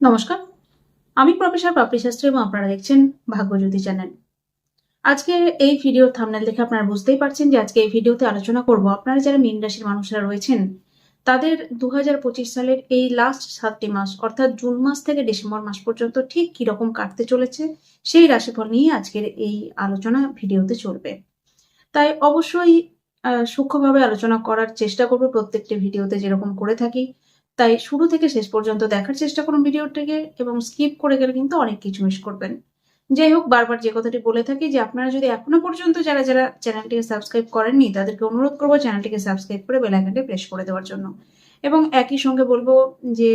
নমস্কার। আমি প্রফেসর পাপড়ি শাস্ত্রী এবং আপনারা দেখছেন ভাগ্যজ্যোতি চ্যানেল। আজকে এই ভিডিও থামনেল দেখে আপনারা বুঝতেই পারছেন যে আজকে এই ভিডিওতে আলোচনা করব আপনারা যারা মীন রাশির মানুষরা রয়েছেন, তাদের দু হাজার পঁচিশ সালের এই লাস্ট সাতটি মাস, অর্থাৎ জুন মাস থেকে ডিসেম্বর মাস পর্যন্ত ঠিক কীরকম কাটতে চলেছে, সেই রাশিফল নিয়ে আজকের এই আলোচনা ভিডিওতে চলবে। তাই অবশ্যই সূক্ষ্মভাবে আলোচনা করার চেষ্টা করব প্রত্যেকটি ভিডিওতে যেরকম করে থাকি। তাই শুরু থেকে শেষ পর্যন্ত দেখার চেষ্টা করুন ভিডিওটিকে এবং স্কিপ করে গেলে কিন্তু অনেক কিছু মিস করবেন। যাই হোক, বারবার যে কথাটি বলে থাকি যে আপনারা যদি এখনও পর্যন্ত যারা যারা চ্যানেলটিকে সাবস্ক্রাইব করেননি, তাদেরকে অনুরোধ করব চ্যানেলটিকে সাবস্ক্রাইব করে বেল আইকনটি প্রেস করে দেওয়ার জন্য। এবং একই সঙ্গে বলব যে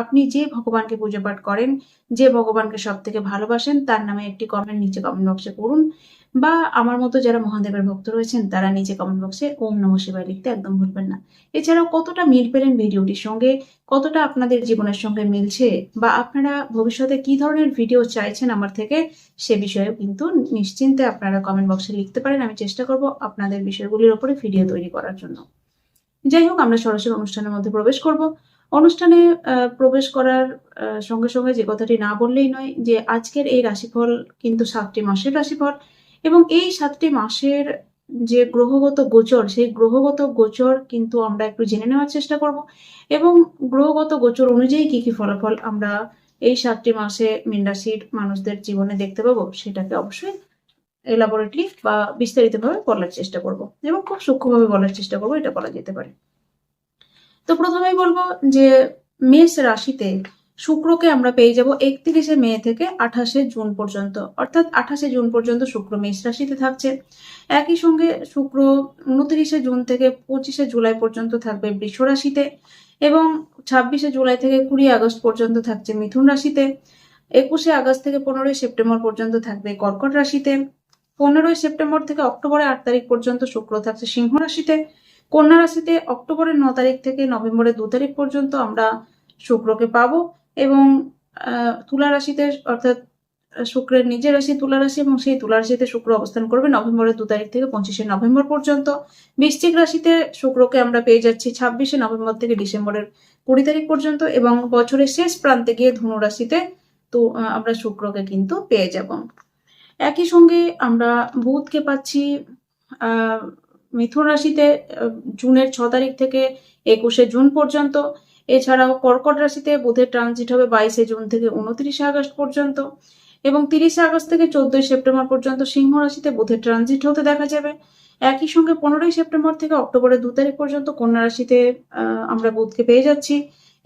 আপনি যে ভগবানকে পুজো পাঠ করেন, যে ভগবানকে সব থেকে ভালোবাসেন, তার নামে একটি কমেন্ট নিচে কমেন্ট বক্সে করুন বা আমার মতো যারা মহাদেবের ভক্ত রয়েছেন, তারা নিচে কমেন্ট বক্সে ওম নম শিবায় লিখতে একদম ভুলবেন না। এছাড়াও কতটা মিল পেলেন ভিডিওটির সঙ্গে? কতটা আপনাদের জীবনের সঙ্গে মিলছে? বা আপনারা ভবিষ্যতে কি ধরনের ভিডিও চাইছেন আমার থেকে? সে বিষয়েও কিন্তু নিশ্চিন্তে আপনারা কমেন্ট বক্সে লিখতে পারেন। আমি চেষ্টা করব আপনাদের বিষয়গুলির ওপরে ভিডিও তৈরি করার জন্য। যাই হোক, আমরা সরাসরি অনুষ্ঠানের মধ্যে প্রবেশ করব। অনুষ্ঠানে প্রবেশ করার সঙ্গে সঙ্গে যে কথাটি না বললেই নয়, যে আজকের এই রাশিফল কিন্তু সাতটি মাসের রাশিফল। এবং এই সাতটি মাসের যে গ্রহগত গোচর, সেই গ্রহগত গোচর কিন্তু আমরা একটু জেনে নেওয়ার চেষ্টা করব। এবং গ্রহগত গোচর অনুযায়ী কি কি ফলাফল আমরা এই সাতটি মাসে মীন রাশির মানুষদের জীবনে দেখতে পাবো, সেটাকে অবশ্যই এলাবোরেটলি বা বিস্তারিতভাবে বলার চেষ্টা করব এবং খুব সূক্ষ্মভাবে বলার চেষ্টা করব, এটা বলা যেতে পারে। তো প্রথমেই বলব যে মেষ রাশিতে শুক্রকে আমরা পেয়ে যাব একত্রিশে মে থেকে আঠাশে জুন পর্যন্ত। অর্থাৎ আঠাশে জুন পর্যন্ত শুক্র মেষ রাশিতে থাকছে। একই সঙ্গে শুক্র উনত্রিশে জুন থেকে পঁচিশে জুলাই পর্যন্ত থাকবে বৃষ রাশিতে এবং ছাব্বিশে জুলাই থেকে কুড়ি আগস্ট পর্যন্ত থাকছে মিথুন রাশিতে। একুশে আগস্ট থেকে পনেরোই সেপ্টেম্বর পর্যন্ত থাকবে কর্কট রাশিতে। পনেরোই সেপ্টেম্বর থেকে অক্টোবরের আট তারিখ পর্যন্ত শুক্র থাকছে সিংহ রাশিতে। কন্যা রাশিতে অক্টোবরের ন তারিখ থেকে নভেম্বরের দু তারিখ পর্যন্ত আমরা শুক্রকে পাবো। এবং তুলা রাশিতে অর্থাৎ শুক্রের নিজের রাশি তুলা রাশি এবং সেই তুলা রাশিতে শুক্র অবস্থান করবে নভেম্বরের দু তারিখ থেকে পঁচিশে নভেম্বর পর্যন্ত। বৃশ্চিক রাশিতে শুক্রকে আমরা পেয়ে যাচ্ছি ছাব্বিশে নভেম্বর থেকে ডিসেম্বরের কুড়ি তারিখ পর্যন্ত এবং বছরের শেষ প্রান্তে গিয়ে ধনু রাশিতে তো আমরা শুক্রকে কিন্তু পেয়ে যাব। একই সঙ্গে আমরা বুধকে পাচ্ছি আহ, মিথুন রাশিতে জুনের ছ তারিখ থেকে একুশে জুন পর্যন্ত। এছাড়াও কর্কট রাশিতে বুধের ট্রানজিট হবে বাইশে জুন থেকে উনত্রিশে আগস্ট পর্যন্ত এবং তিরিশে আগস্ট থেকে চোদ্দই সেপ্টেম্বর পর্যন্ত সিংহ রাশিতে বুধের ট্রানজিট হতে দেখা যাবে। একই সঙ্গে পনেরোই সেপ্টেম্বর থেকে অক্টোবরের দু তারিখ পর্যন্ত কন্যা রাশিতে আমরা বুধকে পেয়ে যাচ্ছি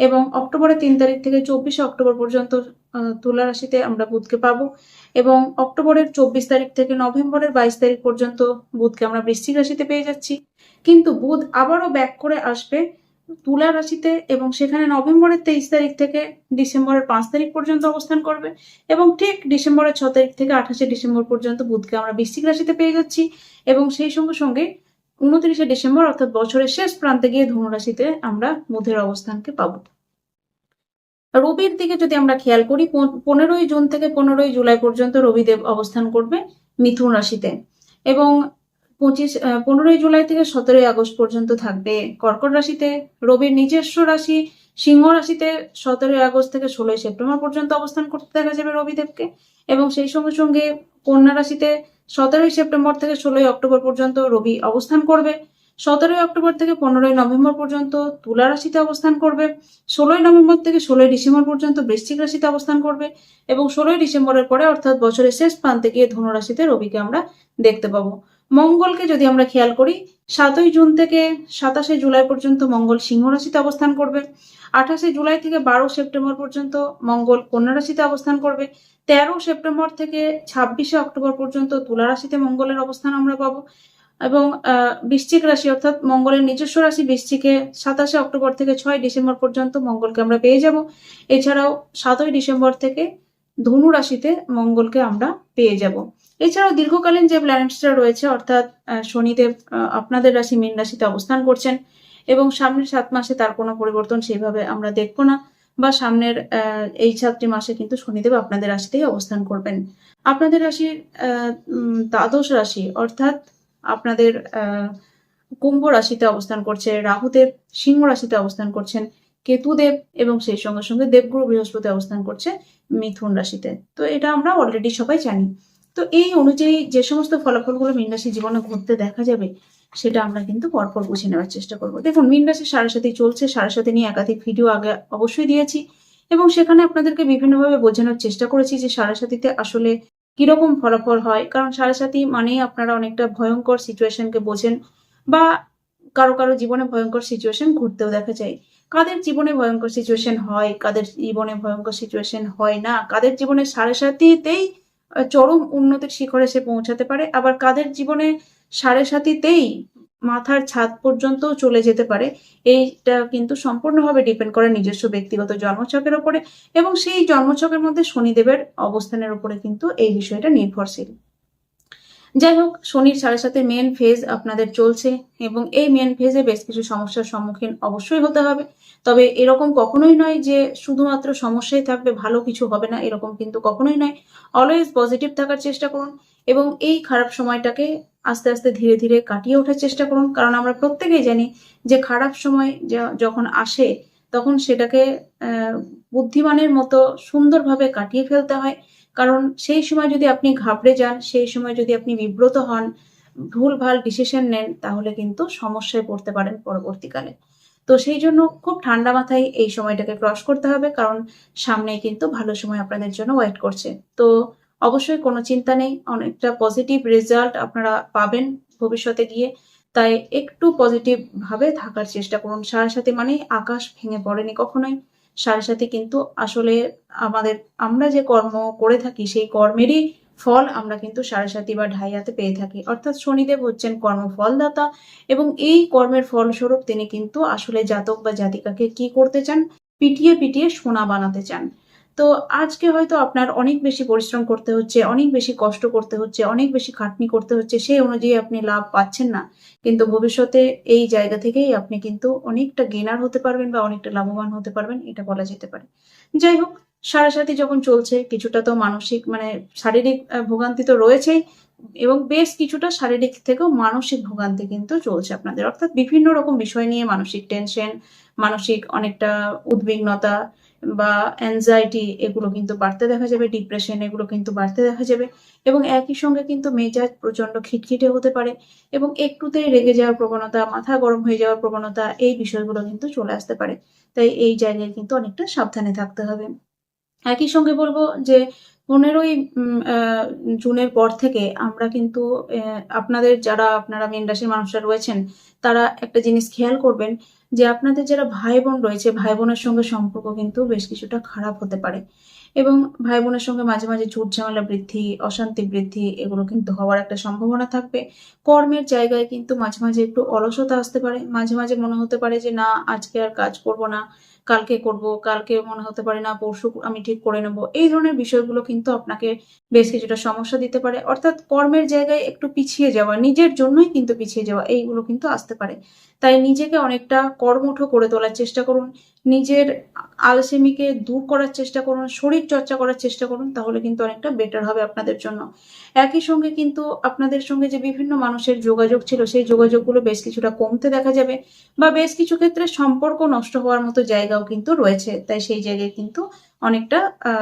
এবং অক্টোবরের তিন তারিখ থেকে চব্বিশে অক্টোবর পর্যন্ত তুলা রাশিতে আমরা বুধকে পাবো এবং অক্টোবরের চব্বিশ তারিখ থেকে নভেম্বরের বাইশ তারিখ পর্যন্ত বুধকে আমরা বৃশ্চিক রাশিতে পেয়ে যাচ্ছি। কিন্তু বুধ আবারও ব্যাক করে আসবে তুলা রাশিতে এবং সেখানে নভেম্বরের তেইশ তারিখ থেকে ডিসেম্বরের পাঁচ তারিখ পর্যন্ত অবস্থান করবে এবং ঠিক ডিসেম্বরের ছ তারিখ থেকে আঠাশে ডিসেম্বর পর্যন্ত বুধকে আমরা বৃশ্চিক রাশিতে পেয়ে যাচ্ছি এবং সেই সঙ্গে সঙ্গে উনত্রিশে ডিসেম্বর অর্থাৎ বছরের শেষ প্রান্তে গিয়ে ধনু রাশিতে আমরা বুধের অবস্থানকে পাবো। রবির দিকে যদি আমরা খেয়াল করি পনেরোই জুন থেকে পনেরোই জুলাই পর্যন্ত রবিদেব অবস্থান করবে মিথুন রাশিতে এবং পঁচিশ পনেরোই জুলাই থেকে সতেরোই আগস্ট পর্যন্ত থাকবে কর্কট রাশিতে। রবির নিজস্ব রাশি, সিংহ রাশিতে সতেরোই আগস্ট থেকে ষোলোই সেপ্টেম্বর পর্যন্ত অবস্থান করতে দেখা যাবে রবিদেবকে। এবং সেই সঙ্গে সঙ্গে কন্যা রাশিতে সতেরোই সেপ্টেম্বর থেকে ষোলোই অক্টোবর পর্যন্ত রবি অবস্থান করবে। সতেরোই অক্টোবর থেকে পনেরোই নভেম্বর পর্যন্ত তুলা রাশিতে অবস্থান করবে। ষোলোই নভেম্বর থেকে ষোলোই ডিসেম্বর পর্যন্ত বৃশ্চিক রাশিতে অবস্থান করবে। এবং ষোলোই ডিসেম্বরের পরে অর্থাৎ বছরের শেষ প্রান্তে গিয়ে ধনু রাশিতে রবিকে আমরা দেখতে পাবো। মঙ্গলকে যদি আমরা খেয়াল করি, সাতই জুন থেকে সাতাশে জুলাই পর্যন্ত মঙ্গল সিংহ রাশিতে অবস্থান করবে। আঠাশে জুলাই থেকে বারো সেপ্টেম্বর পর্যন্ত মঙ্গল কন্যা রাশিতে অবস্থান করবে। তেরো সেপ্টেম্বর থেকে ছাব্বিশে অক্টোবর পর্যন্ত তুলা রাশিতে মঙ্গলের অবস্থান আমরা পাবো। এবং বৃশ্চিক রাশি অর্থাৎ মঙ্গলের নিজস্ব রাশি বৃশ্চিকে সাতাশে অক্টোবর থেকে ছয় ডিসেম্বর পর্যন্ত মঙ্গলকে আমরা পেয়ে যাব। এছাড়াও সাতই ডিসেম্বর থেকে ধনু রাশিতে মঙ্গলকে আমরা পেয়ে যাব। এছাড়াও দীর্ঘকালীন যে প্ল্যানেটসরা রয়েছে, অর্থাৎ শনিদেব আপনাদের রাশি মীন রাশিতে অবস্থান করছেন এবং সামনের সাত মাসে তার কোনো পরিবর্তন সেইভাবে আমরা দেখব না বা সামনের এই সাতটি মাসে কিন্তু শনিদেব আপনাদের রাশিতেই অবস্থান করবেন। আপনাদের রাশির দ্বাদশ রাশি, অর্থাৎ আপনাদের কুম্ভ রাশিতে অবস্থান করছে রাহুদেব সিংহ রাশিতে অবস্থান করছেন কেতুদেব এবং সেই সঙ্গে সঙ্গে দেবগুরু বৃহস্পতি অবস্থান করছে মিথুন রাশিতে। তো এটা আমরা অলরেডি সবাই জানি। তো এই অনুযায়ী যে সমস্ত ফলাফলগুলো মীন রাশি জীবনে ঘটতে দেখা যাবে, সেটা আমরা কিন্তু পরপর বুঝে নেওয়ার চেষ্টা করব। দেখুন, মীন রাশির সাড়ে সাথে চলছে সাড়ে সাথে নিয়ে একাধিক ভিডিও আগে অবশ্যই দিয়েছি। এবং সেখানে আপনাদেরকে বিভিন্নভাবে বোঝানোর চেষ্টা করেছি যে সাড়ে সাথীতে আসলে কীরকম ফলাফল হয়। কারণ সাড়ে সাথী মানেই আপনারা অনেকটা ভয়ঙ্কর সিচুয়েশনকে বোঝেন বা কারও কারও জীবনে ভয়ঙ্কর সিচুয়েশন ঘুরতেও দেখা যায়। কাদের জীবনে ভয়ঙ্কর সিচুয়েশন হয় কাদের জীবনে ভয়ঙ্কর সিচুয়েশন হয় না কাদের জীবনে সাড়ে সাথীতেই আহ, চরম উন্নতির শিখরে সে পৌঁছাতে পারে আবার কাদের জীবনে সাড়ে সাথীতেই মাথার ছাদ পর্যন্ত চলে যেতে পারে এইটা কিন্তু সম্পূর্ণভাবে ডিপেন্ড করে নিজস্ব ব্যক্তিগত জন্মছকের উপরে এবং সেই জন্মছকের মধ্যে শনিদেবের অবস্থানের উপরে কিন্তু এই বিষয়টা নির্ভরশীল। যাই হোক শনির সাড়ে সাথে মেন ফেজ আপনাদের চলছে এবং এই মেন ফেজে বেশ কিছু সমস্যার সম্মুখীন অবশ্যই হতে হবে। তবে এরকম কখনোই নয় যে শুধুমাত্র সমস্যাই থাকবে, ভালো কিছু হবে না, এরকম কিন্তু কখনোই নয়। অলওয়েজ পজিটিভ থাকার চেষ্টা করুন এবং এই খারাপ সময়টাকে আস্তে আস্তে ধীরে ধীরে কাটিয়ে ওঠার চেষ্টা করুন। কারণ আমরা প্রত্যেকেই জানি যে খারাপ সময় যখন আসে তখন সেটাকে বুদ্ধিমানের মতো সুন্দরভাবে কাটিয়ে ফেলতে হয়। কারণ সেই সময় যদি আপনি ঘাবড়ে যান, সেই সময় যদি আপনি বিব্রত হন ভুল ভালো ডিসিশন নেন, তাহলে কিন্তু সমস্যায় পড়তে পারেন পরবর্তীকালে। তো সেই জন্য খুব ঠান্ডা মাথায় এই সময়টাকে ক্রস করতে হবে, কারণ সামনে কিন্তু ভালো সময় আপনাদের জন্য ওয়েট করছে। তো অবশ্যই কোনো চিন্তা নেই, অনেকটা পজিটিভ রেজাল্ট আপনারা পাবেন ভবিষ্যতে গিয়ে। তাই একটু পজিটিভ ভাবে থাকার চেষ্টা করুন। সাড়ে সাথে মানেই আকাশ ভেঙে পড়েনি কখনোই। সাড়ে সাথে কিন্তু আসলে আমাদের, আমরা যে কর্ম করে থাকি, সেই কর্মেরই ফল আমরা কিন্তু সাড়ে সাতি বা ঢাইয়াতে পেয়ে থাকি। অর্থাৎ শনিদেব হচ্ছেন কর্মফলদাতা এবং এই কর্মের ফলস্বরূপ তিনি কিন্তু আসলে জাতক বা জাতিকাকে কি করতে চান? পিটিয়ে পিটিয়ে সোনা বানাতে চান। তো আজকে হয়তো আপনার অনেক বেশি পরিশ্রম করতে হচ্ছে, অনেক বেশি কষ্ট করতে হচ্ছে, অনেক বেশি খাটনি করতে হচ্ছে, সেই অনুযায়ী আপনি লাভ পাচ্ছেন না। কিন্তু ভবিষ্যতে এই জায়গা থেকেই আপনি কিন্তু অনেকটা গেনার হতে পারবেন বা অনেকটা লাভবান হতে পারবেন, এটা বলা যেতে পারে। যাই হোক সাড়ে সাথে যখন চলছে, কিছুটা তো মানসিক মানে শারীরিক ভোগান্তি তো রয়েছেই এবং বেশ কিছুটা শারীরিক থেকেও মানসিক ভোগান্তি কিন্তু চলছে আপনাদের। অর্থাৎ বিভিন্ন রকম বিষয় নিয়ে মানসিক টেনশন মানসিক অনেকটা উদ্বিগ্নতা বা অ্যাংজাইটি এগুলো কিন্তু বাড়তে দেখা যাবে ডিপ্রেশন এগুলো কিন্তু বাড়তে দেখা যাবে এবং একই সঙ্গে কিন্তু মেজাজ প্রচণ্ড খিটখিটে হতে পারে এবং একটুতেই রেগে যাওয়ার প্রবণতা, মাথা গরম হয়ে যাওয়ার প্রবণতা এই বিষয়গুলো কিন্তু চলে আসতে পারে। তাই এই জায়গায় কিন্তু অনেকটা সাবধানে থাকতে হবে। একই সঙ্গে বলব যে পনেরোই জুনের পর থেকে আমরা কিন্তু আপনাদের যারা, আপনারা মেন রাশির মানুষরা রয়েছেন, তারা একটা জিনিস খেয়াল করবেন যে আপনাদের যারা ভাই বোন রয়েছে, ভাই বোনের সঙ্গে সম্পর্ক কিন্তু বেশ কিছুটা খারাপ হতে পারে। এবং ভাই বোনের সঙ্গে মাঝে মাঝে ঝুট ঝামেলা বৃদ্ধি, অশান্তি বৃদ্ধি, এগুলো কিন্তু হওয়ার একটা সম্ভাবনা থাকবে। কর্মের জায়গায় কিন্তু মাঝে মাঝে একটু অলসতা আসতে পারে। মাঝে মাঝে মনে হতে পারে যে, না, আজকে আর কাজ করব না। কালকে করব, কালকে মনে হতে পারে, না, পরশু আমি ঠিক করে নেব। এই ধরনের বিষয়গুলো কিন্তু আপনাকে বেশ কিছুটা সমস্যা দিতে পারে। অর্থাৎ কর্মের জায়গায় একটু পিছিয়ে যাওয়া, নিজের জন্যই কিন্তু পিছিয়ে যাওয়া, এইগুলো কিন্তু আসতে পারে। তাই নিজেকে অনেকটা কর্মঠ করে তোলার চেষ্টা করুন। নিজের আলসেমিকে দূর করার চেষ্টা করুন, শরীর চর্চা করার চেষ্টা করুন, তাহলে কিন্তু অনেকটা বেটার হবে আপনাদের জন্য। একই সঙ্গে কিন্তু আপনাদের সঙ্গে যে বিভিন্ন মানুষের যোগাযোগ ছিল, সেই যোগাযোগগুলো বেশ কিছুটা কমতে দেখা যাবে বা বেশ কিছু ক্ষেত্রে সম্পর্ক নষ্ট হওয়ার মতো জায়গাও কিন্তু রয়েছে, তাই সেই জায়গায় কিন্তু অনেকটা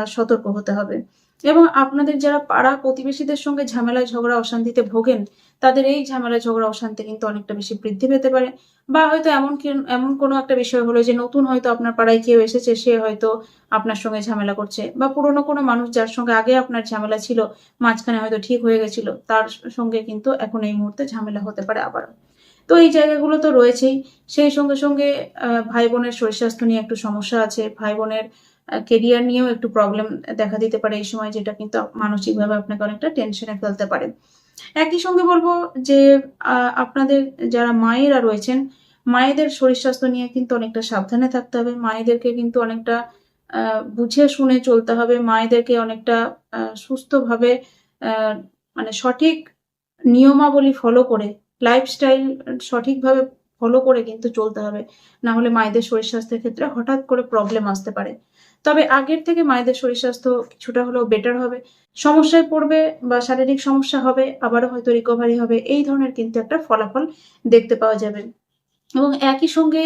সতর্ক হতে হবে। এবং আপনাদের যারা পাড়া প্রতিবেশীদের সঙ্গে ঝামেলায় ঝগড়া, অশান্তিতে ভোগেন, তাদের এই ঝামেলা, ঝগড়া, অশান্তি কিন্তু অনেকটা বেশি বৃদ্ধি পেতে পারে। বা হয়তো এমন এমন কোনো একটা বিষয় হলো যে নতুন হয়তো আপনার পাড়ায় কেউ এসেছে, সে হয়তো আপনার সঙ্গে ঝামেলা করছে বা পুরনো কোনো মানুষ যার সঙ্গে আগে আপনার ঝামেলা ছিল, মাঝখানে হয়তো ঠিক হয়ে গেছিল, তার সঙ্গে কিন্তু এখন এই মুহূর্তে ঝামেলা হতে পারে আবার তো এই জায়গাগুলো তো রয়েছেই। সেই সঙ্গে সঙ্গে ভাই বোনের শরীর স্বাস্থ্য নিয়ে একটু সমস্যা আছে। ভাই বোনের কেরিয়ার নিয়েও একটু প্রবলেম দেখা দিতে পারে এই সময়, যেটা কিন্তু মানসিকভাবে আপনাকে অনেকটা টেনশনে ফেলতে পারে। একই সঙ্গে বলব যে আপনাদের যারা মায়েরা রয়েছেন, মায়েদের শরীর স্বাস্থ্য নিয়ে কিন্তু অনেকটা সাবধানে থাকতে হবে। মায়েদেরকে কিন্তু অনেকটা বুঝে শুনে চলতে হবে। মায়েদেরকে অনেকটা সুস্থভাবে মানে সঠিক নিয়মাবলী ফলো করে লাইফস্টাইল সঠিকভাবে ফলো করে কিন্তু চলতে হবে। না হলে মায়েদের শরীর স্বাস্থ্যের ক্ষেত্রে হঠাৎ করে প্রবলেম আসতে পারে। তবে আগের থেকে মায়েদের শরীর স্বাস্থ্য কিছুটা হলেও বেটার হবে। সমস্যায় পড়বে বা শারীরিক সমস্যা হবে, আবারও হয়তো রিকভারি হবে, এই ধরনের কিন্তু একটা ফলাফল দেখতে পাওয়া যাবে। এবং একই সঙ্গে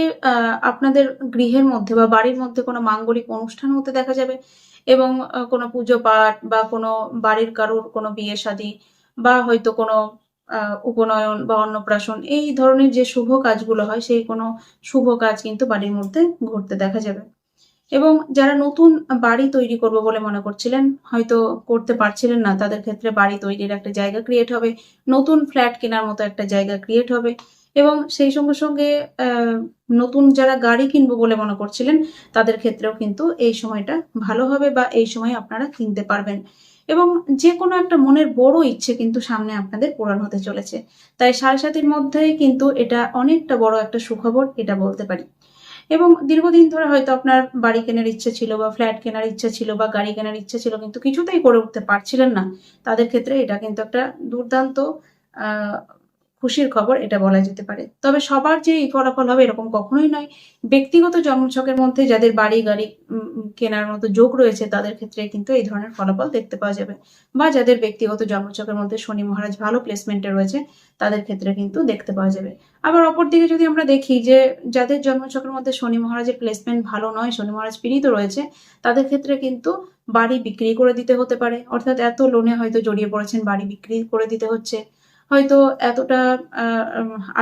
আপনাদের গৃহের মধ্যে বা বাড়ির মধ্যে কোনো মাঙ্গলিক অনুষ্ঠান হতে দেখা যাবে এবং কোনো পুজো পাঠ বা কোনো বাড়ির কারোর কোনো বিয়ে শাদী বা হয়তো কোনো উপনয়ন বা অন্নপ্রাশন, এই ধরনের যে শুভ কাজগুলো হয়, সেই কোনো শুভ কাজ কিন্তু বাড়ির মধ্যে ঘটতে দেখা যাবে। এবং যারা নতুন বাড়ি তৈরি করব বলে মনে করছিলেন, হয়তো করতে পারছিলেন না, তাদের ক্ষেত্রে বাড়ি তৈরির একটা জায়গা ক্রিয়েট হবে, নতুন ফ্ল্যাট কেনার মতো একটা জায়গা ক্রিয়েট হবে, এবং সেই সঙ্গে সঙ্গে নতুন যারা গাড়ি কিনবো বলে মনে করছিলেন, তাদের ক্ষেত্রেও কিন্তু এই সময়টা ভালো হবে বা এই সময় আপনারা কিনতে পারবেন। এবং যে কোনো একটা মনের বড় ইচ্ছে কিন্তু সামনে আপনাদের পূরণ হতে চলেছে। তাই সাড়ে সাতের মধ্যেই কিন্তু এটা অনেকটা বড় একটা সুখবর, এটা বলতে পারি। এবং দীর্ঘদিন ধরে হয়তো আপনার বাড়ি কেনার ইচ্ছা ছিল বা ফ্ল্যাট কেনার ইচ্ছা ছিল বা গাড়ি কেনার ইচ্ছা ছিল কিন্তু কিছুতেই করে উঠতে পারছিলেন না। তাদের ক্ষেত্রে এটা কিন্তু একটা দুর্দান্ত খুশির খবর এটা বলা যেতে পারে। তবে সবার যে এই ফলাফল হবে এরকম কখনোই নয়। ব্যক্তিগত জন্মছকের মধ্যে যাদের বাড়ি গাড়ি কেনার মতো যোগ রয়েছে, তাদের ক্ষেত্রে কিন্তু এই ধরনের ফলাফল দেখতে পাওয়া যাবে। বা যাদের ব্যক্তিগত জন্মছকের মধ্যে শনি মহারাজ ভালো প্লেসমেন্টে রয়েছে, তাদের ক্ষেত্রে কিন্তু দেখতে পাওয়া যাবে। আবার অপরদিকে যদি আমরা দেখি যে যাদের জন্মছকের মধ্যে শনি মহারাজের প্লেসমেন্ট ভালো নয়, শনি মহারাজ পীড়িত রয়েছে, তাদের ক্ষেত্রে কিন্তু বাড়ি বিক্রি করে দিতে হতে পারে। অর্থাৎ এত লোনে হয়তো জড়িয়ে পড়েছেন, বাড়ি বিক্রি করে দিতে হচ্ছে। হয়তো এতটা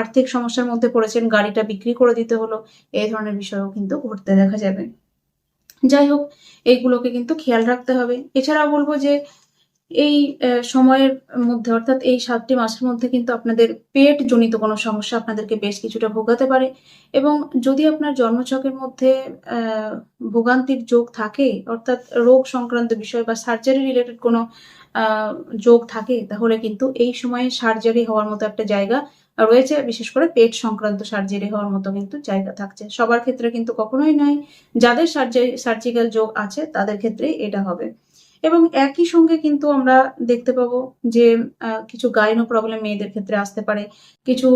আর্থিক সমস্যার মধ্যে পড়েছেন, গাড়িটা বিক্রি করে দিতে হলো, এই ধরনের বিষয়ও কিন্তু ঘটতে দেখা যাবে। যাই হোক, এইগুলোকে কিন্তু খেয়াল রাখতে হবে। এছাড়াও বলব যে এই সময়ের মধ্যে, অর্থাৎ এই সাতটি মাসের মধ্যে কিন্তু আপনাদের পেট জনিত কোনো সমস্যা আপনাদেরকে বেশ কিছুটা ভোগাতে পারে এবং যদি আপনার জন্মছকের মধ্যে ভোগান্তির যোগ থাকে, অর্থাৎ রোগ সংক্রান্ত বিষয় বা সার্জারি রিলেটেড কোনো যোগ থাকে, তাহলে কিন্তু এই সময়ে সার্জারি হওয়ার মতো একটা জায়গা রয়েছে। বিশেষ করে পেট সংক্রান্ত সার্জারি হওয়ার মতো কিন্তু জায়গা থাকছে। সবার ক্ষেত্রে কিন্তু কখনোই নয়, যাদের সার্জারি সার্জিক্যাল যোগ আছে, তাদের ক্ষেত্রেই এটা হবে। এবং একই সঙ্গে কিন্তু আমরা দেখতে পাবো যে কিছু গাইনো প্রবলেম মেয়েদের ক্ষেত্রে আসতে পারে। কিছু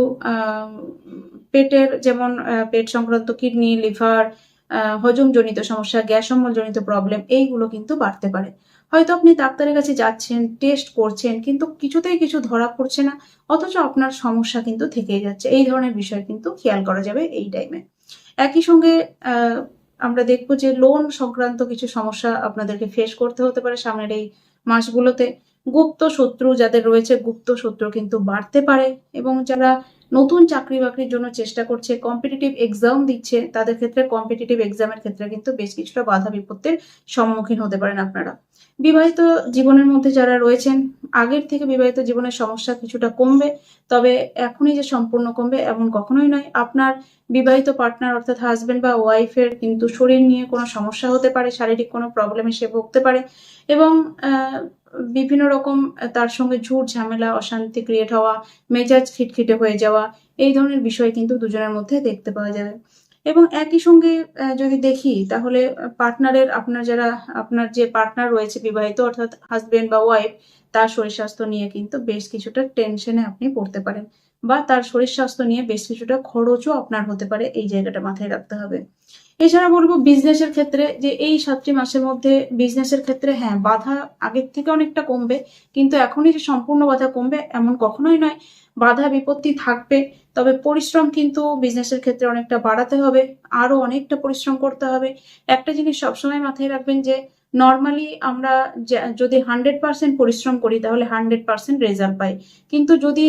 পেটের যেমন পেট সংক্রান্ত কিডনি, লিভার হজমজনিত সমস্যা, গ্যাস জনিত প্রবলেম এইগুলো কিন্তু বাড়তে পারে। হয়তো আপনি ডাক্তারের কাছে যাচ্ছেন টেস্ট করছেন, কিন্তু কিছুতেই কিছু ধরা পড়ছে না, অথচ আপনার সমস্যা কিন্তু থেকেই যাচ্ছে। এই ধরনের বিষয় কিন্তু খেয়াল করা যাবে এই টাইমে একই সঙ্গে আমরা দেখব যে লোন সংক্রান্ত কিছু সমস্যা আপনাদেরকে ফেস করতে হতে পারে সামনের এই মাসগুলোতে। গুপ্ত শত্রু যাদের রয়েছে, গুপ্ত শত্রু কিন্তু বাড়তে পারে এবং যারা নতুন চাকরি বাকরির জন্য চেষ্টা করছে কম্পিটিটিভ এক্সাম দিচ্ছে, তাদের ক্ষেত্রে কম্পিটিটিভ এক্সামের ক্ষেত্রে কিন্তু বেশ কিছুটা বাধা বিপত্তির সম্মুখীন হতে পারেন আপনারা। বিবাহিত জীবনের মধ্যে যারা রয়েছেন, আগের থেকে বিবাহিত জীবনের সমস্যা কিছুটা কমবে, তবে এখনই যে সম্পূর্ণ কমবে এমন কখনোই নয়। আপনার বিবাহিত পার্টনার অর্থাৎ হাজবেন্ড বা ওয়াইফের কিন্তু শরীর নিয়ে কোনো সমস্যা হতে পারে, শারীরিক কোনো প্রবলেমে সে ভুগতে পারে এবং বিভিন্ন রকম তার সঙ্গে ঝুট ঝামেলা, অশান্তি ক্রিয়েট হওয়া, মেজাজ খিটখিটে হয়ে যাওয়া, এই ধরনের বিষয় কিন্তু দুজনের মধ্যে দেখতে পাওয়া যাবে। এবং একই সঙ্গে যদি দেখি, তাহলে পার্টনারের আপনার যারা, আপনার যে পার্টনার রয়েছে বিবাহিত, অর্থাৎ হাজবেন্ড বা ওয়াইফ তার শরীর স্বাস্থ্য নিয়ে কিন্তু বেশ কিছুটা টেনশনে আপনি পড়তে পারেন। বা তার শরীর স্বাস্থ্য নিয়ে বেশ কিছুটা খরচও আপনার হতে পারে, এই জায়গাটা মাথায় রাখতে হবে। এছাড়া বলব বিজনেসের ক্ষেত্রে যে এই সাতটি মাসের মধ্যে বিজনেসের ক্ষেত্রে হ্যাঁ বাধা আগের থেকে অনেকটা কমবে, কিন্তু এখনই যে সম্পূর্ণ বাধা কমবে, এমন কখনোই নয়। বাধা বিপত্তি থাকবে, তবে পরিশ্রম কিন্তু বিজনেসের ক্ষেত্রে অনেকটা বাড়াতে হবে, আরও অনেকটা পরিশ্রম করতে হবে। একটা জিনিস সবসময় মাথায় রাখবেন যে নর্মালি আমরা যদি হান্ড্রেড পার্সেন্ট পরিশ্রম করি, তাহলে হান্ড্রেড পার্সেন্ট রেজাল্ট পাই। কিন্তু যদি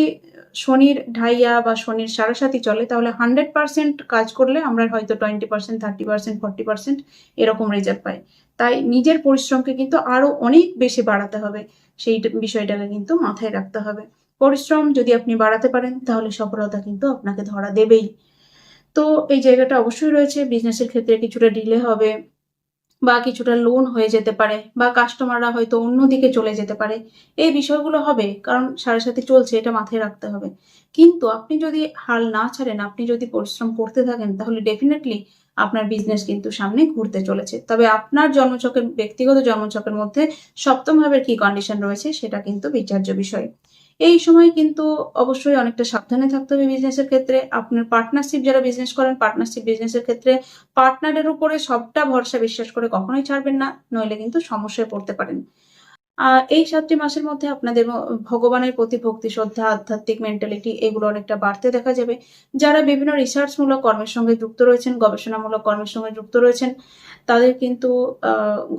শনির ঢাইয়া বা শনির সারাসাতি চলে, তাহলে হান্ড্রেড পার্সেন্ট কাজ করলে আমরা হয়তো twenty percent thirty percent forty percent এরকম রেজাল্ট পাই। তাই নিজের পরিশ্রমকে কিন্তু আরও অনেক বেশি বাড়াতে হবে। সেই বিষয়টাকে কিন্তু মাথায় রাখতে হবে। পরিশ্রম যদি আপনি বাড়াতে পারেন, তাহলে সফলতা কিন্তু আপনাকে ধরা দেবেই। তো এই জায়গাটা অবশ্যই রয়েছে। বিজনেসের ক্ষেত্রে কিছুটা ডিলে হবে বা কিছুটা লোন হয়ে যেতে পারে বা কাস্টমাররা হয়তো অন্যদিকে চলে যেতে পারে। এই বিষয়গুলো হবে, কারণ সাড়ে সাথে চলছে, এটা মাথায় রাখতে হবে। কিন্তু আপনি যদি হাল না ছাড়েন, আপনি যদি পরিশ্রম করতে থাকেন, তাহলে ডেফিনেটলি আপনার বিজনেস কিন্তু সামনে ঘুরতে চলেছে। তবে আপনার জন্মছকের ব্যক্তিগত জন্মছকের মধ্যে সপ্তম ভাবের কি কন্ডিশন রয়েছে, সেটা কিন্তু বিচার্য বিষয়। এই সময় কিন্তু অবশ্যই অনেকটা সাবধানে থাকতে হবে বিজনেসের ক্ষেত্রে। আপনার পার্টনারশিপ যারা বিজনেস করেন পার্টনারশিপ বিজনেসের ক্ষেত্রে পার্টনারের উপরে সবটা ভরসা বিশ্বাস করে কখনোই ছাড়বেন না, নইলে কিন্তু সমস্যায় পড়তে পারেন। এই সাতটি মাসের মধ্যে আপনাদের ভগবানের প্রতি ভক্তি, শ্রদ্ধা, আধ্যাত্মিক মেন্টালিটি এগুলো অনেকটা বাড়তে দেখা যাবে। যারা বিভিন্ন রিসার্চমূলক কর্মের সঙ্গে যুক্ত রয়েছেন, গবেষণামূলক কর্মের সঙ্গে যুক্ত রয়েছেন, তাদের কিন্তু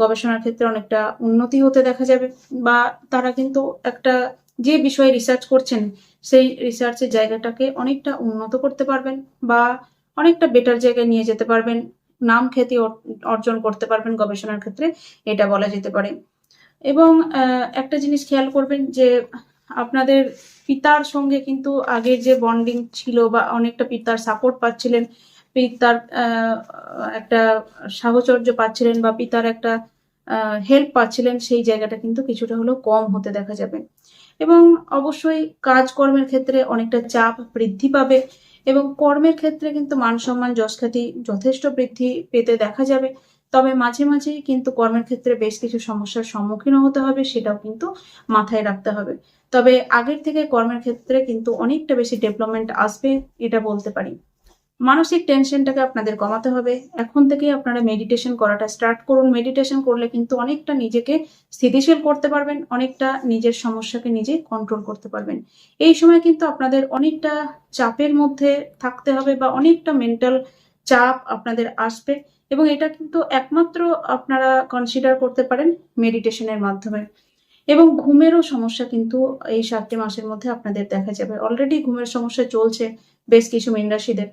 গবেষণার ক্ষেত্রে অনেকটা উন্নতি হতে দেখা যাবে বা তারা কিন্তু একটা যে বিষয়ে রিসার্চ করছেন, সেই রিসার্চের জায়গাটাকে অনেকটা উন্নত করতে পারবেন বা অনেকটা বেটার জায়গায় নিয়ে যেতে পারবেন, নাম খ্যাতি অর্জন করতে পারবেন গবেষণার ক্ষেত্রে, এটা বলা যেতে পারে। এবং একটা জিনিস খেয়াল করবেন যে আপনাদের পিতার সঙ্গে কিন্তু আগের যে বন্ডিং ছিল বা অনেকটা পিতার সাপোর্ট পাচ্ছিলেন, পিতার একটা সাহচর্য পাচ্ছিলেন বা পিতার একটা হেল্প পাচ্ছিলেন সেই জায়গাটা কিন্তু কিছুটা হলেও কম হতে দেখা যাবে। এবং অবশ্যই কাজকর্মের ক্ষেত্রে অনেকটা চাপ বৃদ্ধি পাবে এবং কর্মের ক্ষেত্রে কিন্তু মান সম্মান যশখ্যাতি যথেষ্ট বৃদ্ধি পেতে দেখা যাবে। তবে মাঝে মাঝেই কিন্তু কর্মের ক্ষেত্রে বেশ কিছু সমস্যার সম্মুখীন হতে হবে, সেটাও কিন্তু মাথায় রাখতে হবে। তবে আগের থেকে কর্মের ক্ষেত্রে কিন্তু অনেকটা বেশি ডেভেলপমেন্ট আসবে, এটা বলতে পারি। মানসিক টেনশনটাকে আপনাদের কমাতে হবে। এখন থেকেই আপনারা মেডিটেশন করাটা স্টার্ট করুন। মেডিটেশন করলে কিন্তু অনেকটা নিজেকে স্থিতিশীল করতে পারবেন, অনেকটা নিজের সমস্যাকে নিজে কন্ট্রোল করতে পারবেন। এই সময় কিন্তু আপনাদের অনেকটা চাপের মধ্যে থাকতে হবে বা অনেকটা মেন্টাল চাপ আপনাদের আসবে এবং এটা কিন্তু একমাত্র আপনারা কনসিডার করতে পারেন মেডিটেশনের মাধ্যমে। এবং ঘুমেরও সমস্যা কিন্তু এই সাতটি মাসের মধ্যে আপনাদের দেখা যাবে। অলরেডি ঘুমের সমস্যা চলছে বেশ কিছু মিনরাশিদের।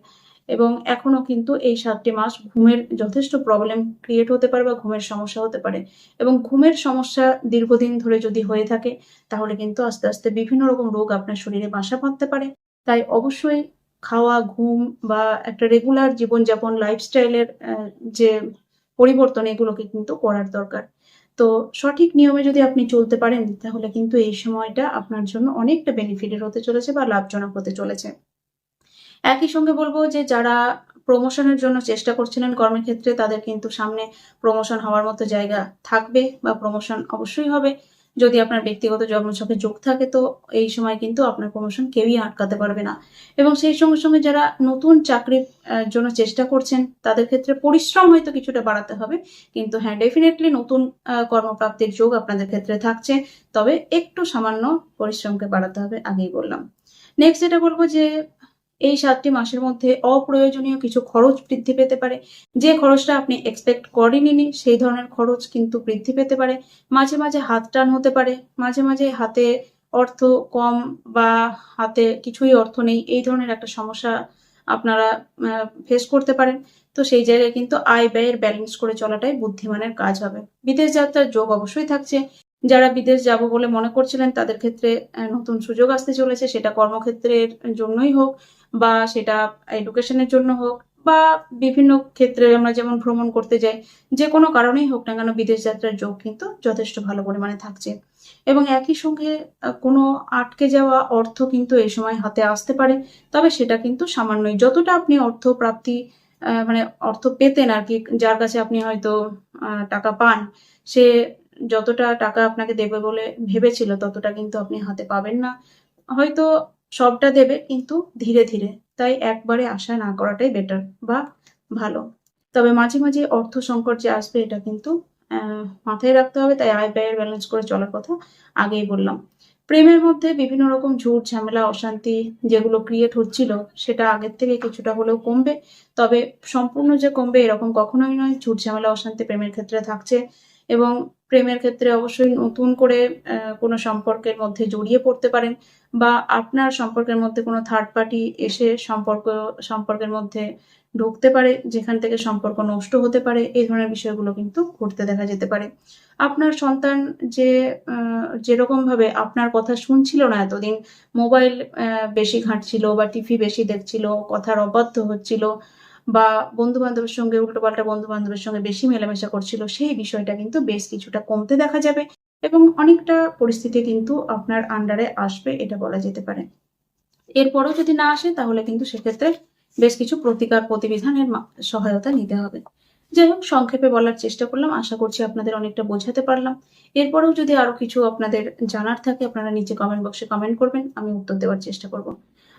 এবং এখনও কিন্তু এই সাতটি মাস ঘুমের যথেষ্ট প্রবলেম ক্রিয়েট হতে পারে বা ঘুমের সমস্যা হতে পারে। এবং ঘুমের সমস্যা দীর্ঘদিন ধরে যদি হয়ে থাকে, তাহলে কিন্তু আস্তে আস্তে বিভিন্ন রকম রোগ আপনার শরীরে বাসা বাঁধতে পারে। তাই অবশ্যই খাওয়া, ঘুম বা একটা রেগুলার জীবনযাপন লাইফস্টাইলের যে পরিবর্তন এগুলোকে কিন্তু করার দরকার। তো সঠিক নিয়মে যদি আপনি চলতে পারেন, তাহলে কিন্তু এই সময়টা আপনার জন্য অনেকটা বেনিফিটের হতে চলেছে বা লাভজনক হতে চলেছে। একই সঙ্গে বলব যে যারা প্রমোশনের জন্য চেষ্টা করছিলেন কর্মের ক্ষেত্রে, তাদের কিন্তু সামনে প্রমোশন হওয়ার মতো জায়গা থাকবে বা প্রমোশন অবশ্যই হবে। যদি আপনার ব্যক্তিগত জন্মছকে যোগ থাকে, তো এই সময় কিন্তু আপনার প্রমোশন কেউই আটকাতে পারবে না। এবং সেই সঙ্গে সঙ্গে যারা নতুন চাকরির জন্য চেষ্টা করছেন, তাদের ক্ষেত্রে পরিশ্রম হয়তো কিছুটা বাড়াতে হবে। কিন্তু হ্যাঁ ডেফিনেটলি নতুন কর্মপ্রাপ্তির যোগ আপনাদের ক্ষেত্রে থাকছে। তবে একটু সামান্য পরিশ্রমকে বাড়াতে হবে, আগেই বললাম। নেক্সট যেটা বলব যে এই সাতটি মাসের মধ্যে অপ্রয়োজনীয় কিছু খরচ বৃদ্ধি পেতে পারে। যে খরচটা আপনি এক্সপেক্ট করেননি, সেই ধরনের খরচ কিন্তু বৃদ্ধি পেতে পারে। মাঝে মাঝে হাত টান হতে পারে, মাঝে মাঝে হাতে অর্থ কম বা হাতে কিছুই অর্থ নেই, এই ধরনের একটা সমস্যা আপনারা ফেস করতে পারেন। তো সেই জায়গায় কিন্তু আয় ব্যয়ের ব্যালেন্স করে চলাটাই বুদ্ধিমানের কাজ হবে। বিদেশ যাত্রার যোগ অবশ্যই থাকছে। যারা বিদেশ যাব বলে মনে করছিলেন, তাদের ক্ষেত্রে নতুন সুযোগ আসতে চলেছে। সেটা কর্মক্ষেত্রের জন্যই হোক বা সেটা এডুকেশনের জন্য হোক বা বিভিন্ন ক্ষেত্রে আমরা যেমন ভ্রমণ করতে যাই, যে কোনো কারণেই হোক না কেন বিদেশ যাত্রার যোগ কিন্তু যথেষ্ট ভালো পরিমাণে থাকছে। এবং একই সঙ্গে কোনো আটকে যাওয়া অর্থ কিন্তু এই সময় হাতে আসতে পারে, তবে সেটা কিন্তু সামান্যই। যতটা আপনি অর্থ প্রাপ্তি মানে অর্থ পেতেন আর কি, যার কাছে আপনি হয়তো টাকা পান, সে যতটা টাকা আপনাকে দেবে বলে ভেবেছিল, ততটা কিন্তু আপনি হাতে পাবেন না। হয়তো সবটা দেবে কিন্তু ধীরে ধীরে। তাই একবারে আশা না করাটাই বেটার বা ভালো। তবে মাঝে মাঝে অর্থ সংকট যে আসবে এটা কিন্তু মাথায় রাখতে হবে। তাই আয় ব্যয়ের ব্যালেন্স করে চলার কথা আগেই বললাম। প্রেমের মধ্যে বিভিন্ন রকম ঝুট, ঝামেলা, অশান্তি যেগুলো ক্রিয়েট হচ্ছিল, সেটা আগের থেকে কিছুটা হলেও কমবে। তবে সম্পূর্ণ যে কমবে এরকম কখনোই নয়। ঝুট, ঝামেলা, অশান্তি প্রেমের ক্ষেত্রে থাকছে এবং প্রেমের ক্ষেত্রে অবশ্যই নতুন করে কোনো সম্পর্কের মধ্যে জড়িয়ে পড়তে পারেন বা আপনার সম্পর্কের মধ্যে কোনো থার্ড পার্টি এসে সম্পর্ক, সম্পর্কের মধ্যে ঢুকতে পারে, যেখান থেকে সম্পর্ক নষ্ট হতে পারে, এই ধরনের বিষয়গুলো কিন্তু ঘটতে দেখা যেতে পারে। আপনার সন্তান যে যেরকম ভাবে আপনার কথা শুনছিল না এতদিন, মোবাইল বেশি ঘাঁটছিল বা টিভি বেশি দেখছিল, কথার অবাধ্য হচ্ছিল বা বন্ধু বান্ধবের সঙ্গে, উল্টোপাল্টা বন্ধু বান্ধবের সঙ্গে বেশি মেলামেশা করছিল, সেই বিষয়টা কিন্তু বেশ কিছুটা কমতে দেখা যাবে এবং অনেকটা পরিস্থিতি কিন্তু আপনার আন্ডারে আসবে, এটা বলা যেতে পারে। এরপরও যদি না আসে, তাহলে কিন্তু সেক্ষেত্রে বেশ কিছু প্রতিকার প্রতিবিধানের সহায়তা নিতে হবে। যাই হোক, সংক্ষেপে বলার চেষ্টা করলাম, আশা করছি আপনাদের অনেকটা বোঝাতে পারলাম। এরপরেও যদি আরও কিছু আপনাদের জানার থাকে, আপনারা নিচে কমেন্ট বক্সে কমেন্ট করবেন, আমি উত্তর দেওয়ার চেষ্টা করব।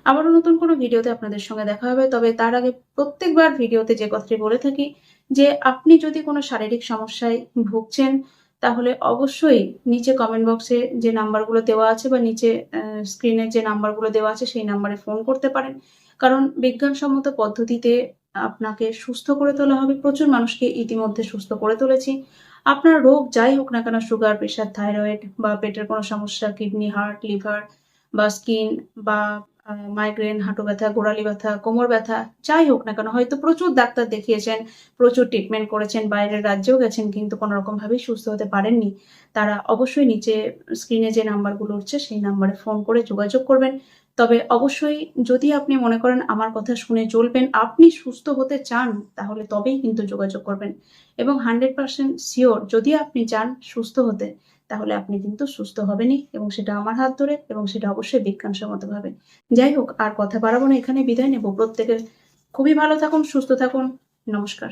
আবারও নতুন কোনো ভিডিওতে আপনাদের সঙ্গে দেখা হবে, তবে তার আগে প্রত্যেকবার ভিডিওতে যে কথাটি বলে থাকি, যে আপনি যদি কোনো শারীরিক সমস্যায় ভুগছেন, তাহলে অবশ্যই নিচে কমেন্ট বক্সে যে নাম্বারগুলো দেওয়া আছে বা নিচে স্ক্রিনে যে নাম্বারগুলো দেওয়া আছে, সেই নাম্বারে ফোন করতে পারেন। কারণ বিজ্ঞানসম্মত পদ্ধতিতে আপনাকে সুস্থ করে তোলা হবে। প্রচুর মানুষকে ইতিমধ্যে সুস্থ করে তুলেছি। আপনার রোগ যাই হোক না কেন সুগার প্রেশার থাইরয়েড বা পেটের কোনো সমস্যা কিডনি হার্ট লিভার বা স্কিন বা মাইগ্রেন হাঁটু ব্যথা, গোড়ালি ব্যথা, কোমর ব্যথা, যাই হোক না কেন, হয়তো প্রচুর ডাক্তার দেখিয়েছেন, প্রচুর ট্রিটমেন্ট করেছেন, বাইরের রাজ্যেও গেছেন, কিন্তু কোনো রকম ভাবেই সুস্থ হতে পারেননি। তারা অবশ্যই নিচে স্ক্রিনে যে নাম্বারগুলো উঠছে, সেই নাম্বারে ফোন করে যোগাযোগ করবেন। তবে অবশ্যই যদি আপনি মনে করেন আমার কথা শুনে চলবেন আপনি সুস্থ হতে চান, তাহলে তবেই কিন্তু যোগাযোগ করবেন। এবং হান্ড্রেড পার্সেন্ট শিওর যদি আপনি চান সুস্থ হতে তাহলে আপনি কিন্তু সুস্থ হবেনই এবং সেটা আমার হাত ধরে এবং সেটা অবশ্যই বিজ্ঞানসম্মতভাবে। যাই হোক, আর কথা বাড়াবো না এখানে বিদায় নেব। প্রত্যেকের খুবই ভালো থাকুন, সুস্থ থাকুন। নমস্কার।